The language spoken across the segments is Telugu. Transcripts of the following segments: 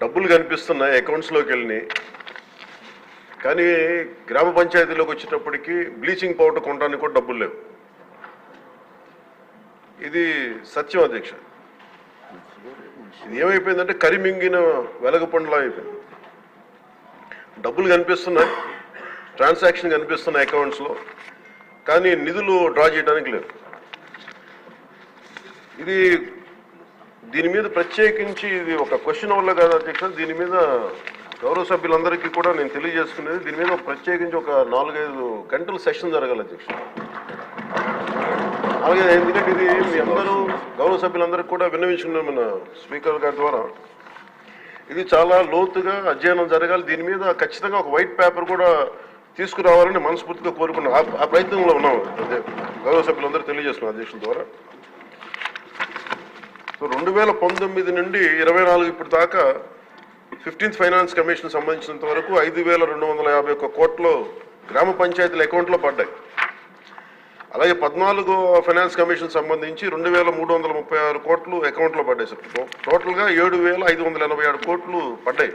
డబ్బులు కనిపిస్తున్నాయి అకౌంట్స్లోకి వెళ్ళి. కానీ గ్రామ పంచాయతీలోకి వచ్చేటప్పటికి బ్లీచింగ్ పౌడర్ కొనడానికి కూడా డబ్బులు లేవు. ఇది సత్యం అధ్యక్ష. ఇది ఏమైపోయిందంటే కరిమింగిన వెలగపండులా అయిపోయింది. డబ్బులు కనిపిస్తున్నాయి ట్రాన్సాక్షన్ కనిపిస్తున్నాయి అకౌంట్స్లో కానీ నిధులు డ్రా చేయడానికి లేవు. ఇది దీని మీద ప్రత్యేకించి ఇది ఒక క్వశ్చన్ వల్ల కాదు అధ్యక్ష. దీని మీద గౌరవ సభ్యులందరికీ కూడా నేను తెలియజేసుకునేది దీని మీద ప్రత్యేకించి ఒక నాలుగైదు గంటల సెషన్ జరగాలి అధ్యక్ష. అలాగే ఎందుకంటే ఇది మీ అందరూ గౌరవ సభ్యులందరికీ కూడా విన్నవించుకున్నాం మన స్పీకర్ గారి ద్వారా. ఇది చాలా లోతుగా అధ్యయనం జరగాలి. దీని మీద ఖచ్చితంగా ఒక వైట్ పేపర్ కూడా తీసుకురావాలని మనస్ఫూర్తిగా కోరుకున్నాం ఆ- ప్రయత్నంలో ఉన్నాం అదే గౌరవ సభ్యులందరూ తెలియజేస్తున్నాం అధ్యక్షుల ద్వారా. సో రెండు వేల పంతొమ్మిది నుండి ఇరవై నాలుగు ఇప్పుడు దాకా ఫిఫ్టీన్త్ ఫైనాన్స్ కమిషన్ సంబంధించినంత వరకు ఐదు వేల రెండు వందల యాభై ఒక్క కోట్లు గ్రామ పంచాయతీల అకౌంట్లో పడ్డాయి. అలాగే పద్నాలుగో ఫైనాన్స్ కమిషన్ సంబంధించి రెండు వేల మూడు వందల ముప్పై ఆరు కోట్లు అకౌంట్లో పడ్డాయి సార్. టోటల్గా ఏడు వేల ఐదు వందల ఎనభై ఆరు కోట్లు పడ్డాయి.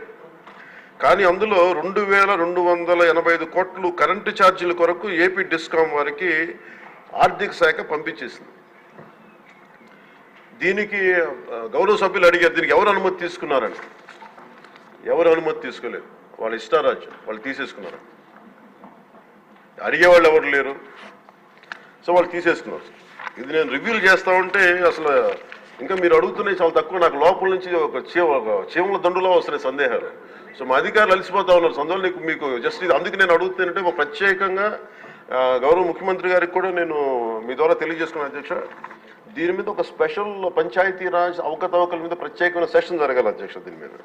కానీ అందులో రెండు వేల రెండు వందల ఎనభై ఐదు కోట్లు కరెంటు ఛార్జీల కొరకు ఏపీ డిస్కామ్ వారికి ఆర్థిక శాఖ పంపించేసింది. దీనికి గౌరవ సభ్యులు అడిగారు దీనికి ఎవరు అనుమతి తీసుకున్నారని. ఎవరు అనుమతి తీసుకోలేదు. వాళ్ళ ఇష్టారాజ్యం వాళ్ళు తీసేసుకున్నారు. అడిగేవాళ్ళు ఎవరు లేరు. సో వాళ్ళు తీసేసుకున్నారు. ఇది నేను రివ్యూలు చేస్తా ఉంటే అసలు ఇంకా మీరు అడుగుతున్నాయి చాలా తక్కువ. నాకు లోపల నుంచి ఒక చీమ చీమల దండులో వస్తున్నాయి సందేహాలు. సో మా అధికారులు అలసిపోతా ఉన్నారు. సందులో మీకు జస్ట్ ఇది అందుకు నేను అడుగుతానంటే ఒక ప్రత్యేకంగా గౌరవ ముఖ్యమంత్రి గారికి కూడా నేను మీ ద్వారా తెలియజేసుకున్నాను అధ్యక్ష. దీని మీద ఒక స్పెషల్ పంచాయతీరాజ్ అవకతవకల మీద ప్రత్యేకమైన సెషన్ జరగాలి అధ్యక్ష దీని మీద.